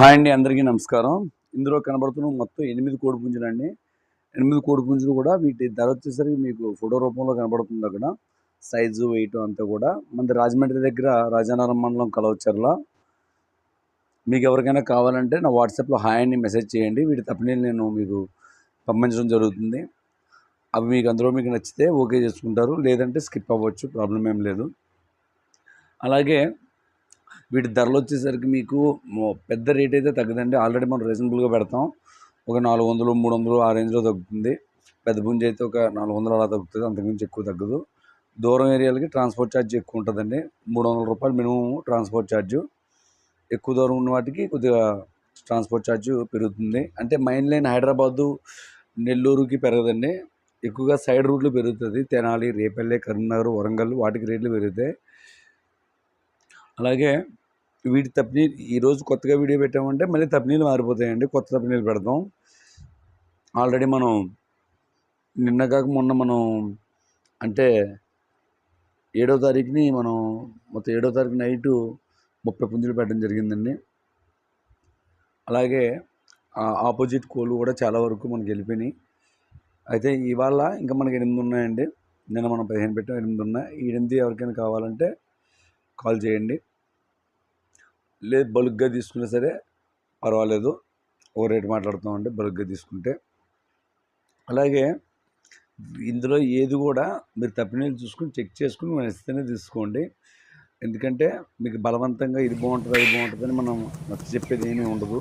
Hi అండి అందరికీ నమస్కారం. ఇందులో కనబడుతున్న మొత్తం ఎనిమిది కోడి పుంజులు అండి. ఎనిమిది కోడి పుంజులు కూడా వీటి ధర వచ్చేసరికి మీకు ఫోటో రూపంలో కనబడుతుంది అక్కడ. సైజు వెయిట్ అంతా కూడా. మన రాజమండ్రి దగ్గర రాజానగరం మండలం కలవచ్చర్ల మీకు ఎవరికైనా కావాలంటే నా వాట్సాప్లో హాయ్ అని మెసేజ్ చేయండి. వీటి తప్పనీళ్ళు నేను మీకు పంపించడం జరుగుతుంది. అవి మీకు అందులో మీకు నచ్చితే ఓకే చేసుకుంటారు. లేదంటే స్కిప్ అవ్వచ్చు ప్రాబ్లం ఏం లేదు. అలాగే వీటి ధరలు వచ్చేసరికి మీకు పెద్ద రేట్ అయితే తగ్గదండి. ఆల్రెడీ మనం రీజనబుల్గా పెడతాం. ఒక నాలుగు వందలు మూడు వందలు ఆ రేంజ్లో తగ్గుతుంది. పెద్ద పుంజి అయితే ఒక నాలుగు వందలు అలా తగ్గుతుంది. అంతకుమించి ఎక్కువ తగ్గదు. దూరం ఏరియాలకి ట్రాన్స్పోర్ట్ ఛార్జ్ ఎక్కువ ఉంటుందండి. మూడు వందల రూపాయలు మినిమం ట్రాన్స్పోర్ట్ ఛార్జ్ ఎక్కువ దూరం ఉన్న వాటికి కొద్దిగా ట్రాన్స్పోర్ట్ ఛార్జ్ పెరుగుతుంది. అంటే మైన్ లైన్ హైదరాబాదు నెల్లూరుకి పెరగదండి. ఎక్కువగా సైడ్ రూట్లు పెరుగుతుంది. తెనాలి రేపల్లె కరీంనగర్ వరంగల్ వాటికి రేట్లు పెరుగుతాయి. అలాగే వీటి తప్ని ఈరోజు కొత్తగా వీడియో పెట్టామంటే మళ్ళీ తప్నీలు మారిపోతాయండి. కొత్త తప్నీలు పెడతాం. ఆల్రెడీ మనం నిన్న కాక మొన్న మనం అంటే ఏడో తారీఖుని మనం మొత్తం ఏడో తారీఖు నైటు ముప్పై పుంజులు పెట్టడం జరిగిందండి. అలాగే ఆపోజిట్ కోళ్ళు కూడా చాలా వరకు మనకి వెళ్ళిపోయినాయి. అయితే ఇవాళ ఇంకా మనకి ఎనిమిది ఉన్నాయండి. నిన్న మనం పదిహేను పెట్టాం ఎనిమిది ఉన్నాయి. ఈ ఎనిమిది ఎవరికైనా కావాలంటే కాల్ చేయండి. లేదు బలుగ్గా తీసుకున్నా సరే పర్వాలేదు. ఓ రేటు మాట్లాడుతామండి బలుగ్గా తీసుకుంటే. అలాగే ఇందులో ఏది కూడా మీరు తప్పినీళ్ళు చూసుకుని చెక్ చేసుకుని మనం ఇస్తేనే తీసుకోండి. ఎందుకంటే మీకు బలవంతంగా ఇది బాగుంటుంది అది బాగుంటుందని మనం నచ్చ చెప్పేది ఏమీ ఉండదు.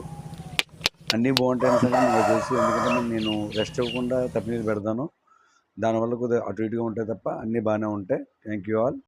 అన్నీ బాగుంటాయని సరే నాకు తెలుసు. ఎందుకంటే నేను రెస్ట్ ఇవ్వకుండా తప్పినీళ్ళు పెడతాను. దానివల్ల కొద్దిగా అటు ఇటుగా ఉంటాయి తప్ప అన్నీ బాగానే ఉంటాయి. Thank you all.